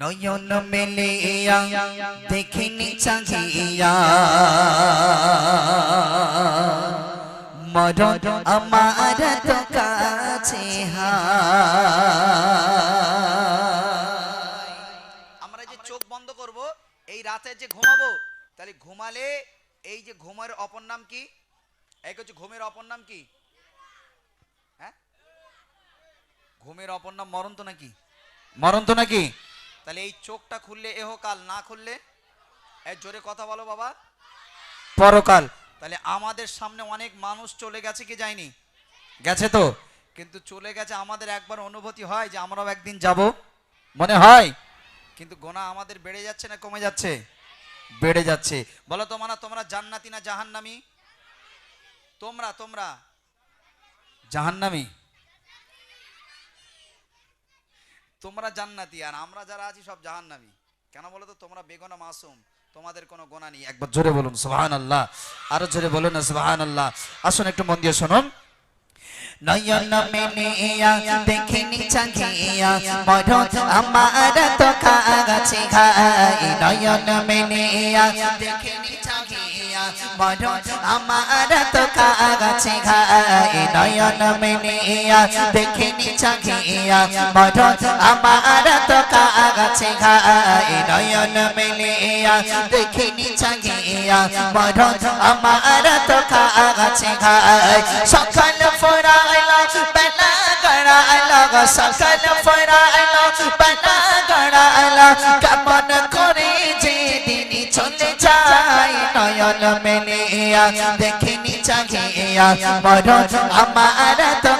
নয়ন মেলিয়া, দেখিনি চাহিয়া। মরণ আমার তো কাছে আমরা যে চোখ বন্ধ করব, এই রাতে যে ঘুমাবো, তাহলে ঘুমালে এই যে ঘুমের অপর নাম কি? এক হচ্ছে ঘুমের অপর নাম কি? হ্যাঁ? ঘুমের অপর নাম মরণ তো নাকি? মরণ তো নাকি? তাহলে এই চোখটা খুললে এহ কাল না খুললে? জোরে কথা বলো বাবা। পরকাল। তাহলে আমাদের সামনে অনেক মানুষ চলে গেছে কি যায়নি? গেছে তো। কিন্তু চলে গেছে আমাদের একবার অনুভূতি হয় যে আমরাও একদিন যাব। মনে হয়? কিন্তু গোনা আমাদের বেড়ে যাচ্ছে না কমে যাচ্ছে? বেড়ে যাচ্ছে। বলো তো মানা তোমরা জান্নাতি না জাহান্নামি? তোমরা তোমরা? জাহান্নামি? তোমরা জান্নাতি আর আমরা যারা আছি সব জাহান্নামি। কেন বলো তো? তোমরা বেগনা মাসুম। তোমাদের কোনো গোনা নেই। একবার জোরে বলুন সুবহান আল্লাহ আরও জোরে বলুন না সুবহান আল্লাহ আসুন একটু মন দিয়ে শুনুন। নয়ন মেলিয়া দেখিনি চাহিয়া মরণ আমার তো কাছে ঘাই। নয়ন মেলিয়া দেখিনি চাহিয়া আমার তো কাছে ঘাই নয়ন মেলিয়া দেখিনি চাহিয়া মরণ আমার তো কাছে ঘাই নয়ন মেলিয়া দেখিনি চাহিয়া মরণ আমার তো কাছে ঘাই সকাল ফরাইলা বেলা গড়াইলা সকাল ফরাইলা বেলা গড়াইলা কেমন নয়ন মেলিয়া দেখিনি চাহিয়া মরণ আমার তো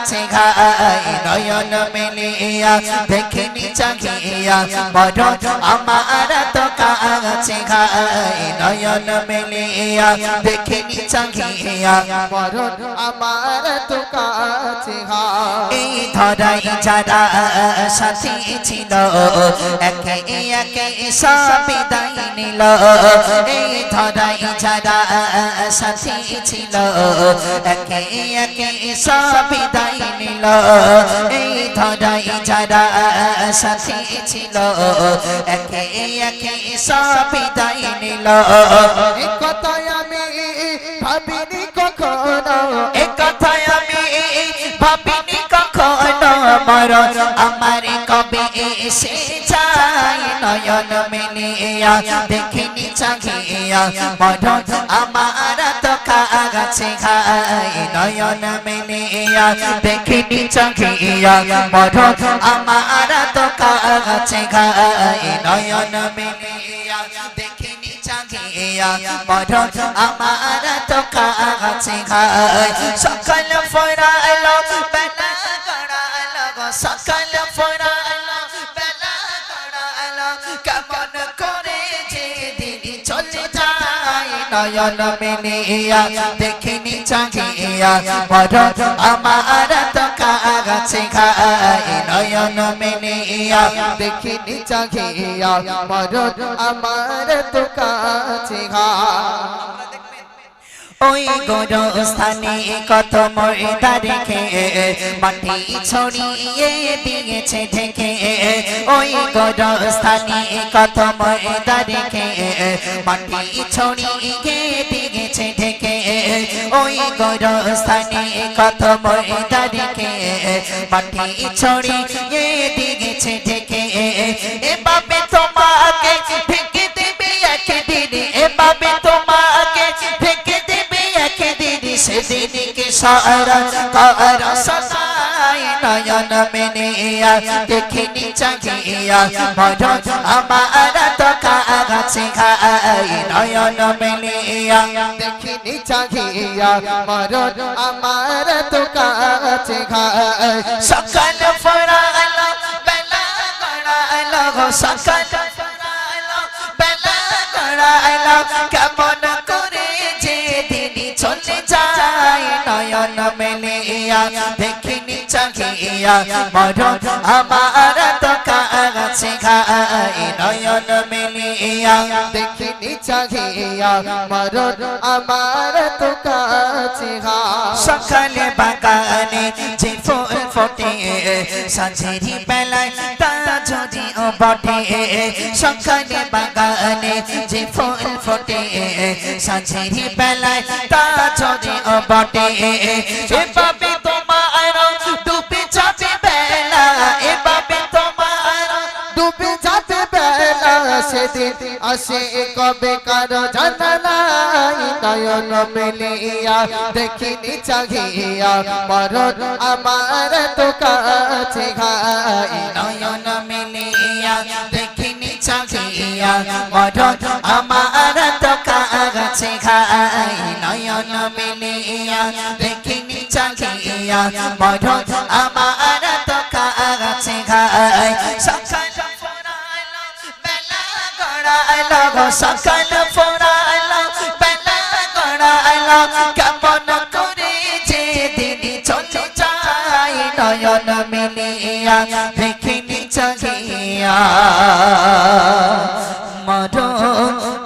কাছে ঘাই নয়ন মেলিয়া দেখিনি চাহিয়া মরণ আমার তো কাছে ঘাই নয়ন মেলিয়া দেখিনি চাহিয়া মরণ আমার তো কাছে এই ধরাই যারা সাথী ছিল, একে একে সব বিদায় নিল। এই ধরাই যারা সাথী ছিল, একে একে সব বিদায় নিল এই ধরাই যারা সাথী ছিল একে একে সব বিদায় নিল। কথায় আমি ভাবিনি কখনো এ কথায় আমি ভাবিনি কখনো মরণ আমার কবে এসে যায় নয়ন মেলিয়া দেখিনি চাহিয়া মরণ আমার কাছে ঘাই, নয়ন মেলিয়া, দেখিনি চাহিয়া মরণ আমার তো কাছে ঘাই, নয়ন মেলিয়া আমার তো কাছে ঘাই। সকাল গড়াইলো সকাল নয়ন মেলিয়া দেখিনি চাহিয়া পর আমার তো কাছে খাই নয়ন মেলিয়া দেখিনি চাহিয়া পর আমার তো কাছে ঘা ওই গোরস্থানে কত ময়দা রেখে মাটি ছড়িয়ে দিয়েছে ঢেকে। ওই গোরস্থানে কত ময়দা রেখে মাটি ছড়িয়ে দিয়েছে ঢেকে। ওই গোরস্থানে কত ময়দা রেখে মাটি ছড়িয়ে দিয়েছে ঢেকে। এভাবে তোমাকে ঢেকে দেবে একদিন। এভাবে তোমাকে সারা, কর সদাই নয়ন মেনিয়া দেখিনি চাহিয়া মরণ আমার তো কাছে খাই নয়ন মেনিয়া। দেখিনি চাহিয়া মরণ আমার তো কাছে গড়াইলো সকাল নয়ন মেলিয়া দেখিনি চাহিয়া, মরণ আমার তো কাছে খাই নয়ন মেলিয়া দেখিনি চাহিয়া, মরণ আমার তো কাছে সকালে বাগানে যে ফুল ফোটে, সাঁঝেরি বেলায় বটে সকালে বাগানে যে ফুল ফোটে সাঁঝের বেলায় তা ও বটে। এভাবে তোমার সেদিন আসে কবে কারও জানা নাই নয়ন মিলিয়া দেখিনি চাহিয়া, মরণ আমার তো কাছে ঘাই। নয়ন মিলিয়া দেখিনি চাহিয়া, মরণ আমার তো কাছে খাই নয়ন মিলিয়া দেখিনি চাহিয়া, মরণ আমার তো কাছে বেলা গড়াইলো গো সকাল ফোরাইলো বেলা গড়াইলো কেমন করে যে দিন চলে যায় নয়ন মিলিয়া দেখিনি চাহিয়া মরণ